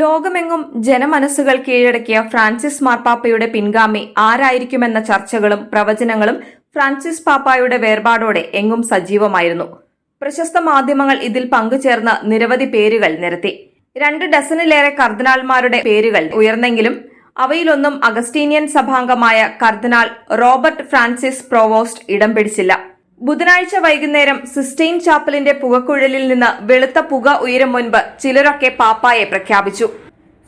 ലോകമെങ്ങും ജനമനസ്സുകൾ കീഴടക്കിയ ഫ്രാൻസിസ് മാർപ്പാപ്പയുടെ പിൻഗാമി ആരായിരിക്കുമെന്ന ചർച്ചകളും പ്രവചനങ്ങളും ഫ്രാൻസിസ് പാപ്പായുടെ വേർപാടോടെ എങ്ങും സജീവമായിരുന്നു. പ്രശസ്ത മാധ്യമങ്ങൾ ഇതിൽ പങ്കുചേർന്ന് നിരവധി പേരുകൾ നിരത്തി. രണ്ട് ഡസനിലേറെ കർദിനാൾമാരുടെ പേരുകൾ ഉയർന്നെങ്കിലും അവയിലൊന്നും അഗസ്റ്റീനിയൻ സഭാംഗമായ കർദിനാൾ റോബർട്ട് ഫ്രാൻസിസ് പ്രോവോസ്റ്റ് ഇടം പിടിച്ചില്ല. ബുധനാഴ്ച വൈകുന്നേരം സിസ്റ്റൈൻ ചാപ്പലിന്റെ പുകക്കുഴലിൽ നിന്ന് വെളുത്ത പുക ഉയരും മുൻപ് ചിലരൊക്കെ പാപ്പായെ പ്രഖ്യാപിച്ചു.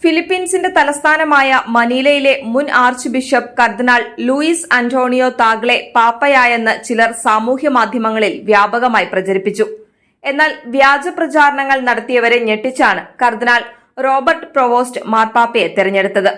ഫിലിപ്പീൻസിന്റെ തലസ്ഥാനമായ മനീലയിലെ മുൻ ആർച്ച് ബിഷപ്പ് കർദിനാൾ ലൂയിസ് അന്റോണിയോ താഗ്ലെ പാപ്പയായെന്ന് ചിലർ സാമൂഹ്യ മാധ്യമങ്ങളിൽ വ്യാപകമായി പ്രചരിപ്പിച്ചു. എന്നാൽ വ്യാജ പ്രചാരണങ്ങൾ നടത്തിയവരെ ഞെട്ടിച്ചാണ് കർദിനാൾ റോബർട്ട് പ്രൊവോസ്റ്റ് മാർപ്പാപ്പയെ തെരഞ്ഞെടുത്തത്.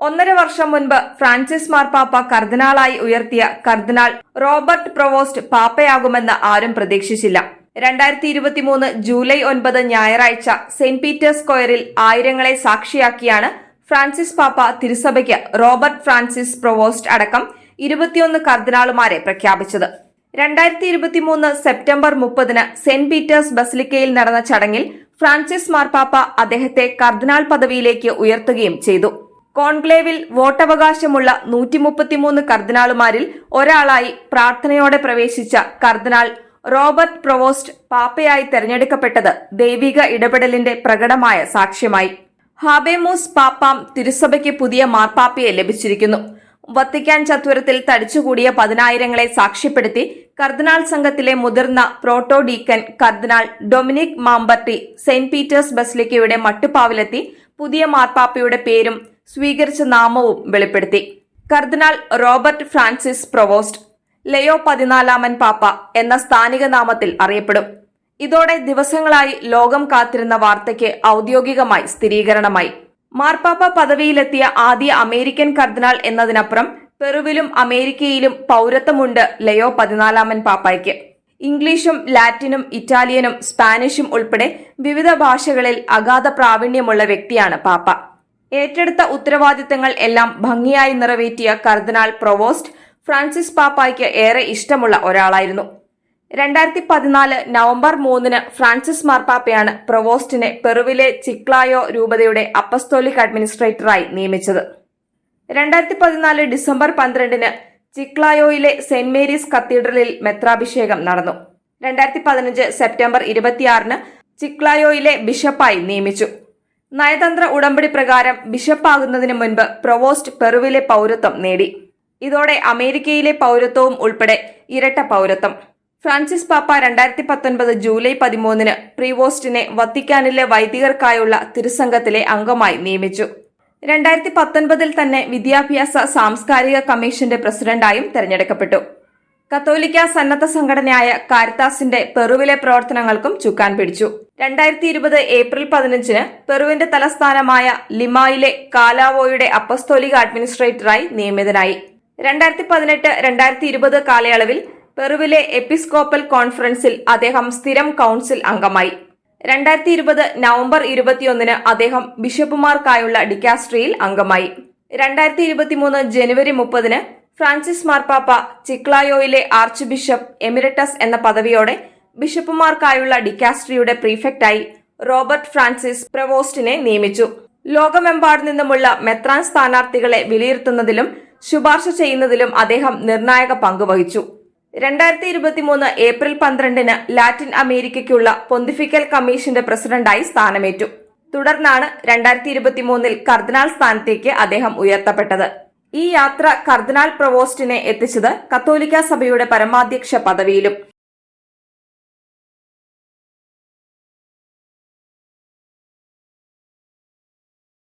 ഒന്നര വർഷം മുൻപ് ഫ്രാൻസിസ് മാർപ്പാപ്പ കർദിനാളായി ഉയർത്തിയ കർദിനാൾ റോബർട്ട് പ്രൊവോസ്റ്റ് പാപ്പയാകുമെന്ന് ആരും പ്രതീക്ഷിച്ചില്ല. രണ്ടായിരത്തി ഇരുപത്തിമൂന്ന് ജൂലൈ ഒൻപത് ഞായറാഴ്ച സെന്റ് പീറ്റേഴ്സ് സ്ക്വയറിൽ ആയിരങ്ങളെ സാക്ഷിയാക്കിയാണ് ഫ്രാൻസിസ് പാപ്പ തിരുസഭയ്ക്ക് റോബർട്ട് ഫ്രാൻസിസ് പ്രൊവോസ്റ്റ് അടക്കം ഇരുപത്തിയൊന്ന് കർദിനാളുമാരെ പ്രഖ്യാപിച്ചത്. രണ്ടായിരത്തി ഇരുപത്തിമൂന്ന് സെപ്റ്റംബർ മുപ്പതിന് സെന്റ് പീറ്റേഴ്സ് ബസിലിക്കയിൽ നടന്ന ചടങ്ങിൽ ഫ്രാൻസിസ് മാർപ്പാപ്പ അദ്ദേഹത്തെ കർദിനാൾ പദവിയിലേക്ക് ഉയർത്തുകയും ചെയ്തു. കോൺക്ലേവിൽ വോട്ടവകാശമുള്ള നൂറ്റി മുപ്പത്തിമൂന്ന് കർദിനാളുമാരിൽ ഒരാളായി പ്രാർത്ഥനയോടെ പ്രവേശിച്ച കർദിനാൾ റോബർട്ട് പ്രൊവോസ്റ്റ് പാപ്പയായി തെരഞ്ഞെടുക്കപ്പെട്ടത് ദൈവിക ഇടപെടലിന്റെ പ്രകടമായ സാക്ഷ്യമായി. ഹാബേമൂസ് പാപ്പാം തിരുസഭയ്ക്ക് പുതിയ മാർപ്പാപ്പയെ ലഭിച്ചിരിക്കുന്നു. വത്തിക്കാൻ ചത്വരത്തിൽ തടിച്ചുകൂടിയ പതിനായിരങ്ങളെ സാക്ഷ്യപ്പെടുത്തി കർദിനാൾ സംഘത്തിലെ മുതിർന്ന പ്രോട്ടോ ഡീക്കൻ കർദിനാൾ ഡൊമിനിക് മാമ്പർട്ടി സെന്റ് പീറ്റേഴ്സ് ബസ്ലിക്കയുടെ മട്ടുപ്പാവിലെത്തി പുതിയ മാർപ്പാപ്പയുടെ പേരും സ്വീകരിച്ച നാമവും വെളിപ്പെടുത്തി. കർദിനാൾ റോബർട്ട് ഫ്രാൻസിസ് പ്രൊവോസ്റ്റ് ലയോ പതിനാലാമൻ പാപ്പ എന്ന സ്ഥാനിക നാമത്തിൽ അറിയപ്പെടും. ഇതോടെ ദിവസങ്ങളായി ലോകം കാത്തിരുന്ന വാർത്തയ്ക്ക് ഔദ്യോഗികമായി സ്ഥിരീകരണമായി. മാർപ്പാപ്പ പദവിയിലെത്തിയ ആദ്യ അമേരിക്കൻ കർദിനാൾ എന്നതിനപ്പുറം പെറുവിലും അമേരിക്കയിലും പൗരത്വമുണ്ട് ലയോ പതിനാലാമൻ പാപ്പയ്ക്ക്. ഇംഗ്ലീഷും ലാറ്റിനും ഇറ്റാലിയനും സ്പാനിഷും ഉൾപ്പെടെ വിവിധ ഭാഷകളിൽ അഗാധ പ്രാവീണ്യമുള്ള വ്യക്തിയാണ് പാപ്പ. ഏറ്റെടുത്ത ഉത്തരവാദിത്തങ്ങൾ എല്ലാം ഭംഗിയായി നിറവേറ്റിയ കർദിനാൾ പ്രൊവോസ്റ്റ് ഫ്രാൻസിസ് പാപ്പായ്ക്ക് ഏറെ ഇഷ്ടമുള്ള ഒരാളായിരുന്നു. രണ്ടായിരത്തി പതിനാല് നവംബർ മൂന്നിന് ഫ്രാൻസിസ് മാർപ്പാപ്പയാണ് പ്രൊവോസ്റ്റിനെ പെറുവിലെ ചിക്ലായോ രൂപതയുടെ അപ്പസ്തോലിക് അഡ്മിനിസ്ട്രേറ്ററായി നിയമിച്ചത്. രണ്ടായിരത്തി പതിനാല് ഡിസംബർ പന്ത്രണ്ടിന് ചിക്ലായോയിലെ സെന്റ് മേരീസ് കത്തീഡ്രലിൽ മെത്രാഭിഷേകം നടന്നു. രണ്ടായിരത്തി പതിനഞ്ച് സെപ്റ്റംബർ ഇരുപത്തിയാറിന് ചിക്ലായോയിലെ ബിഷപ്പായി നിയമിച്ചു. നയതന്ത്ര ഉടമ്പടി പ്രകാരം ബിഷപ്പാകുന്നതിന് മുൻപ് പ്രൊവോസ്റ്റ് പെറുവിലെ പൗരത്വം നേടി. ഇതോടെ അമേരിക്കയിലെ പൗരത്വവും ഉൾപ്പെടെ ഇരട്ട പൗരത്വം. ഫ്രാൻസിസ് പാപ്പ രണ്ടായിരത്തി പത്തൊൻപത് ജൂലൈ പതിമൂന്നിന് പ്രീവോസ്റ്റിനെ വത്തിക്കാനിലെ വൈദികർക്കായുള്ള തിരുസംഘത്തിലെ അംഗമായി നിയമിച്ചു. രണ്ടായിരത്തി പത്തൊൻപതിൽ തന്നെ വിദ്യാഭ്യാസ സാംസ്കാരിക കമ്മീഷന്റെ പ്രസിഡന്റായും തെരഞ്ഞെടുക്കപ്പെട്ടു. കത്തോലിക്ക സന്നദ്ധ സംഘടനയായ കാരിത്താസിന്റെ പെറുവിലെ പ്രവർത്തനങ്ങൾക്കും ചുക്കാൻ പിടിച്ചു. രണ്ടായിരത്തി ഇരുപത് ഏപ്രിൽ പതിനഞ്ചിന് പെറുവിന്റെ തലസ്ഥാനമായ ലിമായിലെ കാലാവോയുടെ അപ്പസ്തോലിക അഡ്മിനിസ്ട്രേറ്ററായി നിയമിതനായി. രണ്ടായിരത്തി പതിനെട്ട് രണ്ടായിരത്തി ഇരുപത് കാലയളവിൽ പെറുവിലെ എപ്പിസ്കോപ്പൽ കോൺഫറൻസിൽ അദ്ദേഹം സ്ഥിരം കൌൺസിൽ അംഗമായി. രണ്ടായിരത്തി ഇരുപത് നവംബർ ഇരുപത്തിയൊന്നിന് അദ്ദേഹം ബിഷപ്പുമാർക്കായുള്ള ഡിക്കാസ്ട്രിയിൽ അംഗമായി. രണ്ടായിരത്തി ഇരുപത്തിമൂന്ന് ജനുവരി മുപ്പതിന് ഫ്രാൻസിസ് മാർപ്പാപ്പ ചിക്ലായോയിലെ ആർച്ച് ബിഷപ്പ് എമിരട്ടസ് എന്ന പദവിയോടെ ബിഷപ്പുമാർക്കായുള്ള ഡിക്കാസ്ട്രിയുടെ പ്രീഫെക്റ്റായി റോബർട്ട് ഫ്രാൻസിസ് പ്രവോസ്റ്റിനെ നിയമിച്ചു. ലോകമെമ്പാടു നിന്നുമുള്ള മെത്രാൻ സ്ഥാനാർത്ഥികളെ വിലയിരുത്തുന്നതിലും ശുപാർശ ചെയ്യുന്നതിലും അദ്ദേഹം നിർണായക പങ്കുവഹിച്ചു. രണ്ടായിരത്തി ഇരുപത്തിമൂന്ന് ഏപ്രിൽ പന്ത്രണ്ടിന് ലാറ്റിൻ അമേരിക്കയ്ക്കുള്ള പൊന്തിഫിക്കൽ കമ്മീഷന്റെ പ്രസിഡന്റായി സ്ഥാനമേറ്റു. തുടർന്നാണ് രണ്ടായിരത്തി ഇരുപത്തിമൂന്നിൽ കർദിനാൾ സ്ഥാനത്തേക്ക് അദ്ദേഹം ഉയർത്തപ്പെട്ടത്. ഈ യാത്ര കർദിനാൾ പ്രവോസ്റ്റിനെ എത്തിച്ചത് കത്തോലിക്ക സഭയുടെ പരമാധ്യക്ഷ പദവിയിലും.